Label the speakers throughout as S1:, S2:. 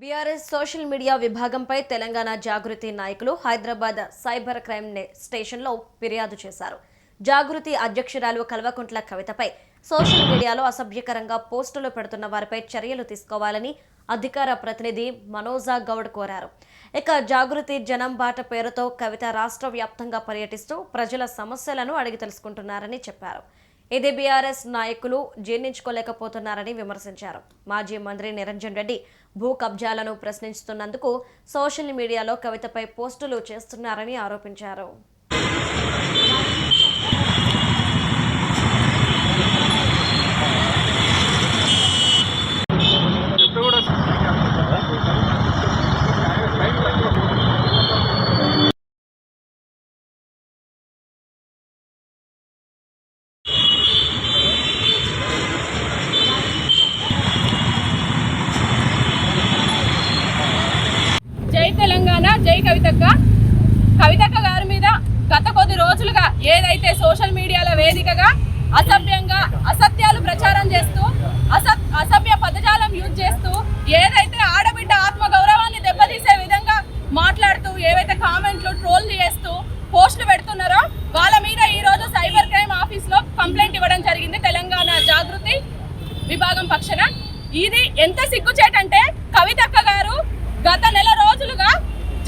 S1: BRS social media విభాగంపై తెలంగాణ జాగృతి నాయకులు Hyderabad cyber crime స్టేషన్లో ఫిర్యాదు చేశారు. జాగృతి అధ్యక్షురాలు కల్వకుంట్ల కవితపై సోషల్ మీడియాలో అసభ్యకరంగా పోస్టులు పెడుతున్న వారిపై చర్యలు తీసుకోవాలని అధికార ప్రతినిధి మనోజా గౌడ్ కోరారు. ఇక జాగృతి జనం బాట పేరుతో కవిత రాష్ట్ర వ్యాప్తంగా పర్యటిస్తూ ప్రజల సమస్యలను అడిగి తెలుసుకుంటున్నారని చెప్పారు. ఇది బీఆర్ఎస్ నాయకులు జీర్ణించుకోలేకపోతున్నారని విమర్శించారు. మాజీ మంత్రి నిరంజన్ రెడ్డి భూ కబ్జాలను ప్రశ్నిస్తున్నందుకు సోషల్ మీడియాలో కవితపై పోస్టులు చేస్తున్నారని ఆరోపించారు
S2: జై తెలంగాణ జై కవితక్క కవితక్క గారి మీద గత కొద్ది రోజులుగా ఏదైతే సోషల్ మీడియాల వేదికగా అసభ్యంగా అసత్యాలు ప్రచారం చేస్తూ అసత్ అసభ్య పదజాలం యూజ్ చేస్తూ ఏదైతే ఆడబిడ్డ ఆత్మ గౌరవాన్ని దెబ్బతీసే విధంగా మాట్లాడుతూ ఏవైతే కామెంట్లు ట్రోల్ చేస్తూ పోస్టులు పెడుతున్నారో వాళ్ళ మీద ఈరోజు సైబర్ క్రైమ్ ఆఫీస్లో కంప్లైంట్ ఇవ్వడం జరిగింది తెలంగాణ జాగృతి విభాగం పక్షన. ఇది ఎంత సిగ్గుచేటంటే కవితక్క గారు గత నెల రోజులుగా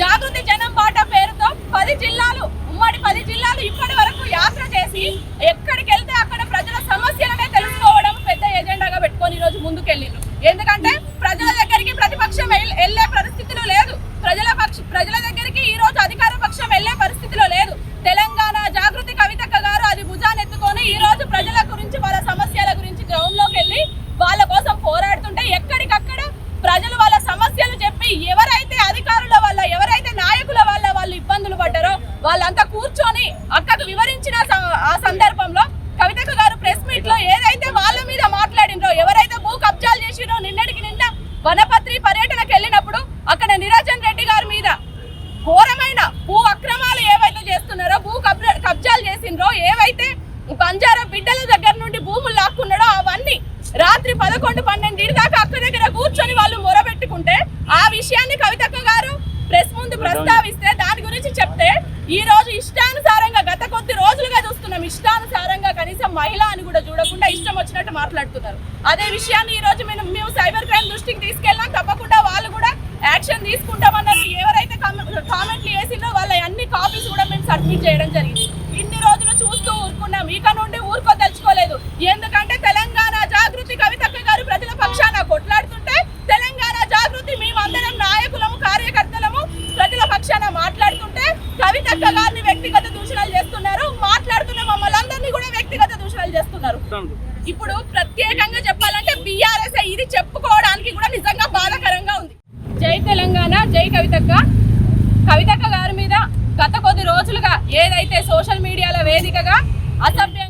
S2: జాగృతి జనం బాట పేరుతో పది జిల్లాలు ఉమ్మడి పది జిల్లాలు ఇప్పటి వరకు యాత్ర చేసి ఎక్కడికి వెళ్తే అక్కడ ప్రజల సమస్యలనే తెలుసుకోవడం పెద్ద ఎజెండాగా పెట్టుకొని ఈ రోజు ముందుకెళ్ళిండ్రు. ఎందుకంటే ప్రజల దగ్గరికి ప్రతిపక్షం వెళ్ళే పరిస్థితిలో లేదు ప్రజల పక్ష ప్రజల దగ్గరికి ఈ రోజు అధికార పక్షం వెళ్ళే పరిస్థితిలో లేదు తెలంగాణ జాగృతి కవితక్క గారు అది భుజానెత్తుకొని ఈ రోజు ప్రజల గురించి వాళ్ళ సమస్యల గురించి గ్రౌండ్లోకి వెళ్ళి వాళ్ళ కోసం పోరాడుతుంటే ఎక్కడికక్కడ ప్రజలు వాళ్ళ సమస్యలు చెప్పి ఎవరైతే అధికారుల వల్ల ఎవరైతే నాయకుల వల్ల వాళ్ళు ఇబ్బందులు పడ్డారో వాళ్ళంతా కూర్చొని అక్కకు వివరించిన స- ఆ సందర్భంలో కవితక్క గారు ప్రెస్ మీట్లో ఏదైతే వాళ్ళ మీద మాట్లాడినరో ఎవరైతే భూ కబ్జాలు చేసిరో నిన్నటికి నిన్న వనపత్రి పర్యటనకు వెళ్ళినప్పుడు అక్కడ నిరంజన్ రెడ్డి గారి మీద ఘోరమైన భూ అక్రమాలు ఏవైతే చేస్తున్నారో భూ కబ్జ- కబ్జాలు చేసిండ్రో ఏవైతే బంజారా బిడ్డల దగ్గర నుండి భూములు లాక్కున్నాడో అవన్నీ రాత్రి పదకొండు పన్నెండు దాకా అక్క దగ్గర కూర్చొని వాళ్ళు మొరబెట్టుకుంటే ఆ విషయాన్ని కవితక్క గారు ప్రెస్ ముందు ప్రస్తావిస్తే దాని గురించి చెప్తే ఈ రోజు ఇష్టానుసారంగా గత కొద్ది రోజులుగా చూస్తున్నాం ఇష్టానుసారంగా కనీసం మహిళ అని కూడా చూడకుండా ఇష్టం వచ్చినట్టు మాట్లాడుతున్నారు. అదే విషయాన్ని ఈ రోజు మేము మేము సైబర్ క్రైమ్ దృష్టికి తీసుకెళ్ళాం తప్పకుండా వాళ్ళు కూడా యాక్షన్ తీసుకుంటామన్నారు. ఎవరైతే కామెంట్లు వేసిందో వాళ్ళ అన్ని కాపీస్ కూడా మేము సబ్మిట్ చేయడం జరిగింది. ఇన్ని రోజులు చూస్తూ ఊరుకున్నాం. ఇక నుండి ఊరుకోదలుచుకోలేదు ఎందుకంటే తెలంగాణ జాగృతి కవితక్క గారు ప్రజల పక్షాన కొట్లాడుతుంటే తెలంగాణ జాగృతి మేమందరం నాయకులము కార్యకర్తలము ప్రజల పక్షాన మాట్లాడుతుంటే కవితక్క గారిని వ్యక్తిగత దూషణలు చేస్తున్నారు మాట్లాడుతున్న మమ్మల్ని అందరినీ కూడా వ్యక్తిగత దూషణలు చేస్తున్నారు ఇప్పుడు ప్రత్యేకంగా చెప్పాలంటే బీఆర్ఎస్ ఇది చెప్పుకోవడానికి కూడా నిజంగా బాధాకరంగా ఉంది. జై తెలంగాణ జై కవితక్క. కవితక్క గారి మీద గత కొద్ది రోజులుగా ఏదైతే సోషల్ మీడియాల వేదికగా అసభ్యంగా